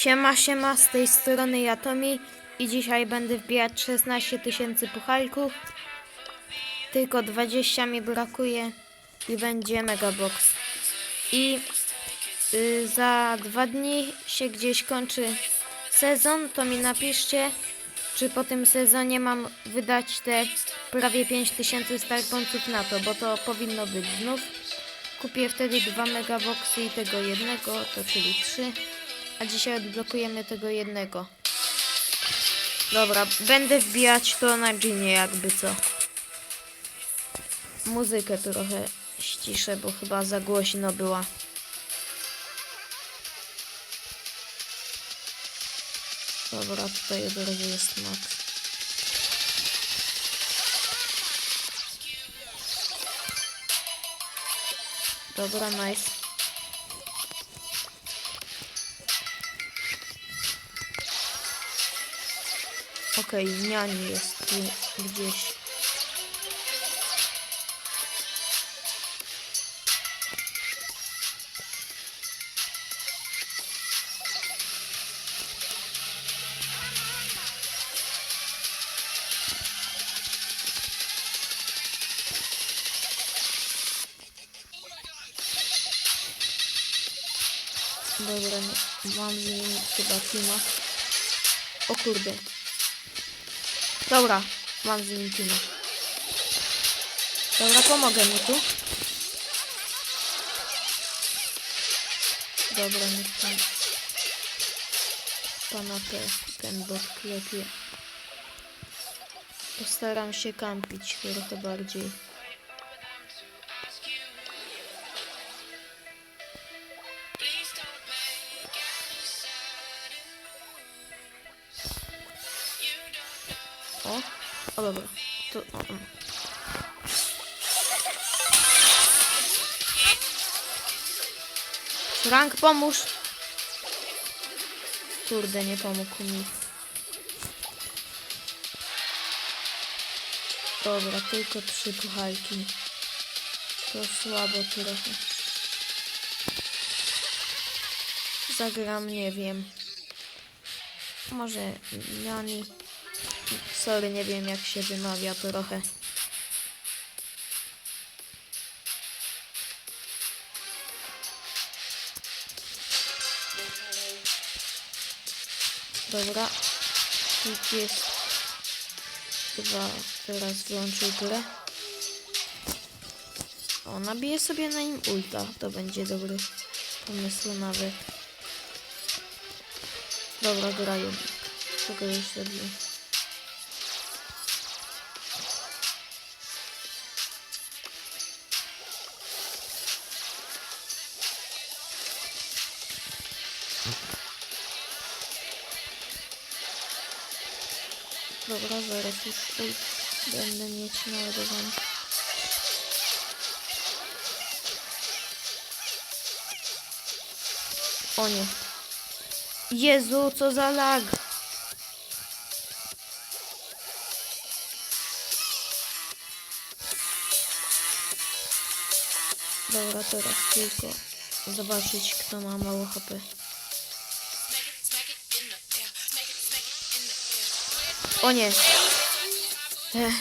Siema, siema, z tej strony Jatomi i dzisiaj będę wbijać 16 tysięcy puchalków. Tylko 20 mi brakuje i będzie megabox. I y, za dwa dni się gdzieś kończy sezon, to mi napiszcie, czy po tym sezonie mam wydać te prawie 5000 starponców na to, bo to powinno być znów. Kupię wtedy dwa megaboxy i tego jednego, to czyli trzy. A dzisiaj odblokujemy tego jednego. Dobra, będę wbijać to na ginie jakby co. Muzykę trochę ściszę, bo chyba za głośno była. Dobra, tutaj od razu jest max. Dobra, nice. Okej, niani jest tu gdzieś. Dobra, mam z nim chyba teama. O kurde. Dobra, mam z nim. Dobra, pomogę mu tu. Dobra, niech pan... Pana te, ten bot klepie. Postaram się kampić trochę bardziej. O dobra. To. Frank, pomóż. Kurde, nie pomógł mi. Dobra, tylko trzy puchalki. To słabo trochę. Zagram, nie wiem. Może Jani. Sorry, nie wiem jak się wymawia trochę. Dobra. Tu jest. Chyba teraz wyłączył grę. O, nabiję sobie na nim ulta. To będzie dobry pomysł nawet. Dobra, grają. Czego już zrobię? Dobra, zaraz już ult będę mieć naładowany. O nie. Jezu, co za lag. Dobra, teraz tylko zobaczyć, kto ma mało HP. O nie. Ech.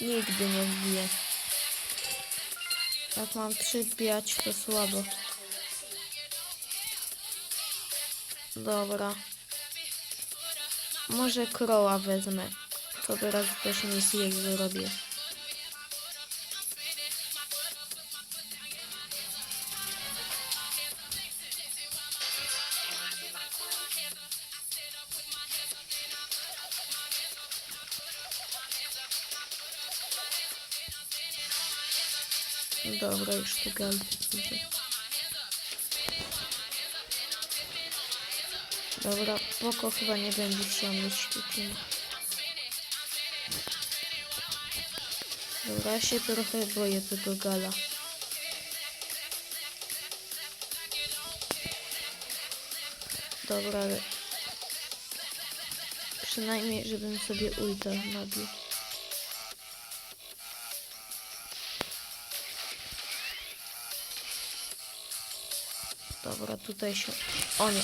Nigdy nie wbiję. Jak mam trzy wbijać, to słabo. Dobra. Może kroła wezmę. To teraz też misję zrobię. Dobra, już gal. Dobra, poko chyba nie będzie chciał mieć tutaj. Dobra, ja się trochę boję tego gala. Dobra, ale przynajmniej żebym sobie ulta nabił. Dobra, tutaj się... O nie.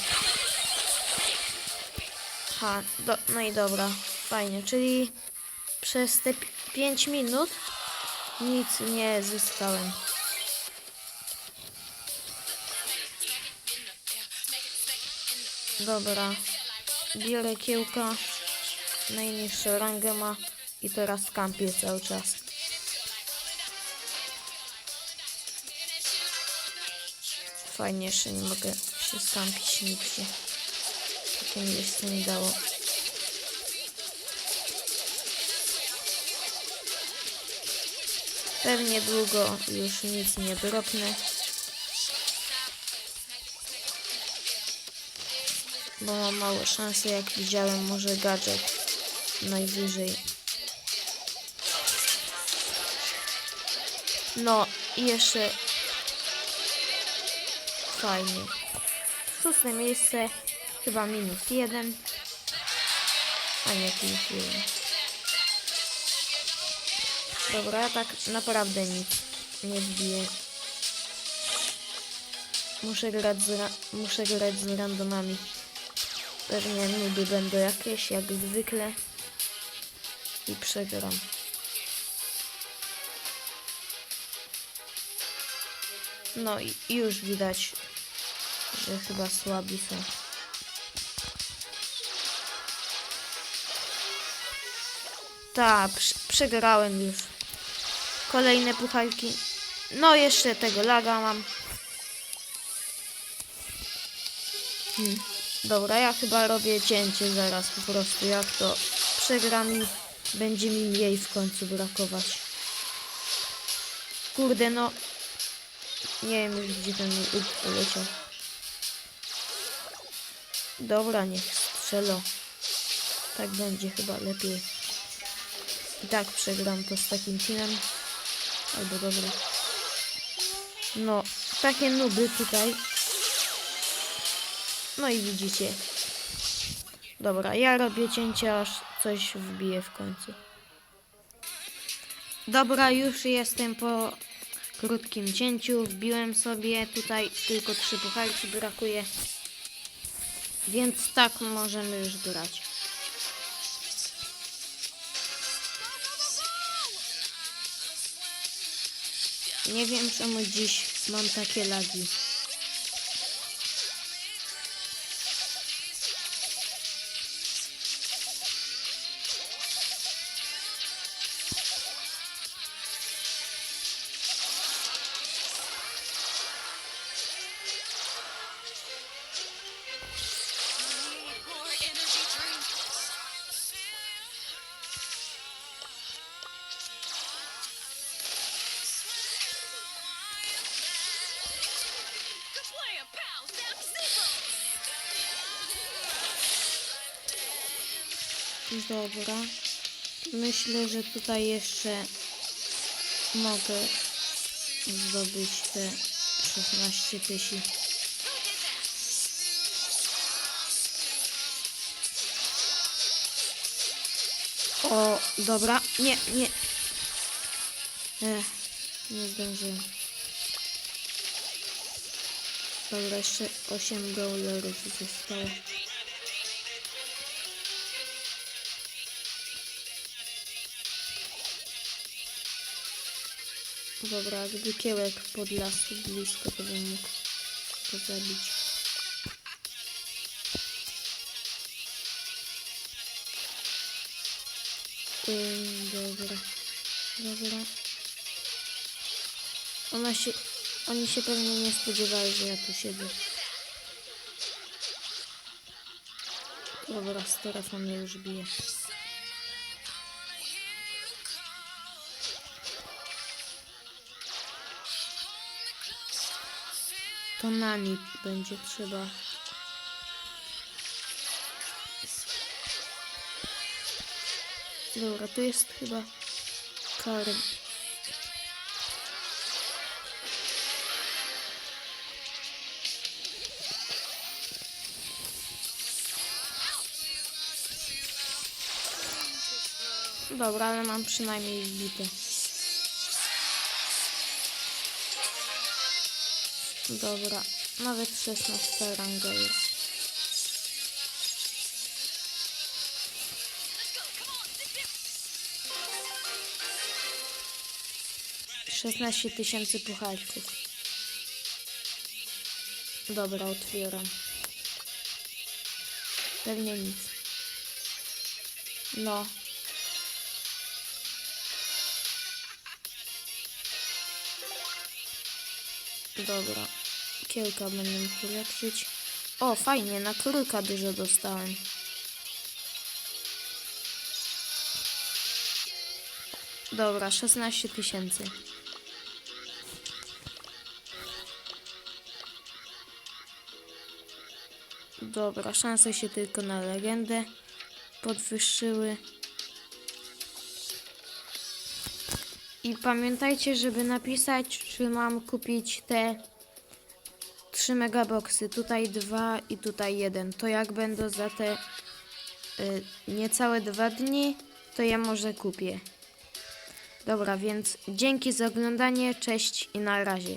Ha, do... no i dobra. Fajnie, czyli przez te 5 minut nic nie zyskałem. Dobra. Biorę kiełka. Najniższą rangę ma. I teraz kampię cały czas. Fajnie, jeszcze nie mogę się skampić nigdzie. Takie mi dało. Pewnie długo już nic nie dropnę. Bo mam małe szanse, jak widziałem, może gadżet najwyżej. No i jeszcze fajnie. Szóste miejsce, chyba minus jeden. A nie, plus jeden. Dobra, tak naprawdę nic nie wbiję. Muszę grać z, muszę grać z randomami. Pewnie nudy będą jakieś, jak zwykle. I przegram. No i już widać, że chyba słabi są. Prze- przegrałem już. Kolejne pucharki. No jeszcze tego laga mam. Hmm. Dobra, ja chyba robię cięcie zaraz po prostu. Jak to przegram i będzie mi mniej w końcu brakować. Kurde, no. Nie wiem już gdzie ten mój poleciał. Dobra, niech strzelo. Tak będzie chyba lepiej. I tak przegram to z takim teamem. Albo dobra. No, takie nuby tutaj. No i widzicie. Dobra, ja robię cięcie, aż coś wbije w końcu. Dobra, już jestem po krótkim cięciu. Wbiłem sobie tutaj tylko trzy pucharki brakuje. Więc tak możemy już grać. Nie wiem czemu dziś mam takie lagi. Dobra. Myślę, że tutaj jeszcze mogę zdobyć te 16 tysięcy. O, dobra. Nie, nie. Ech, nie zdążyłem. Dobra, jeszcze 8 dolarów zostało. Dobra, gdyby kiełek podlasł blisko, to bym mógł go zabić. Ym, dobra, dobra. Ona się, oni się pewnie nie spodziewali, że ja tu siedzę. Dobra, strefa mnie już bije. To nani będzie trzeba. Dobra, tu jest chyba kar. Dobra, ale mam przynajmniej wbite. Dobra. Nawet 16 ranga jest. Szesnaście tysięcy pucharków. Dobra, otwieram. Pewnie nic. No. Dobra. Kielka będę mógł ulepszyć. O, fajnie, na królika dużo dostałem. Dobra, 16 tysięcy. Dobra, szanse się tylko na legendę podwyższyły. I pamiętajcie, żeby napisać, czy mam kupić te trzy megaboxy. Tutaj dwa i tutaj jeden. To jak będą za te y, niecałe dwa dni, to ja może kupię. Dobra, więc dzięki za oglądanie, cześć i na razie.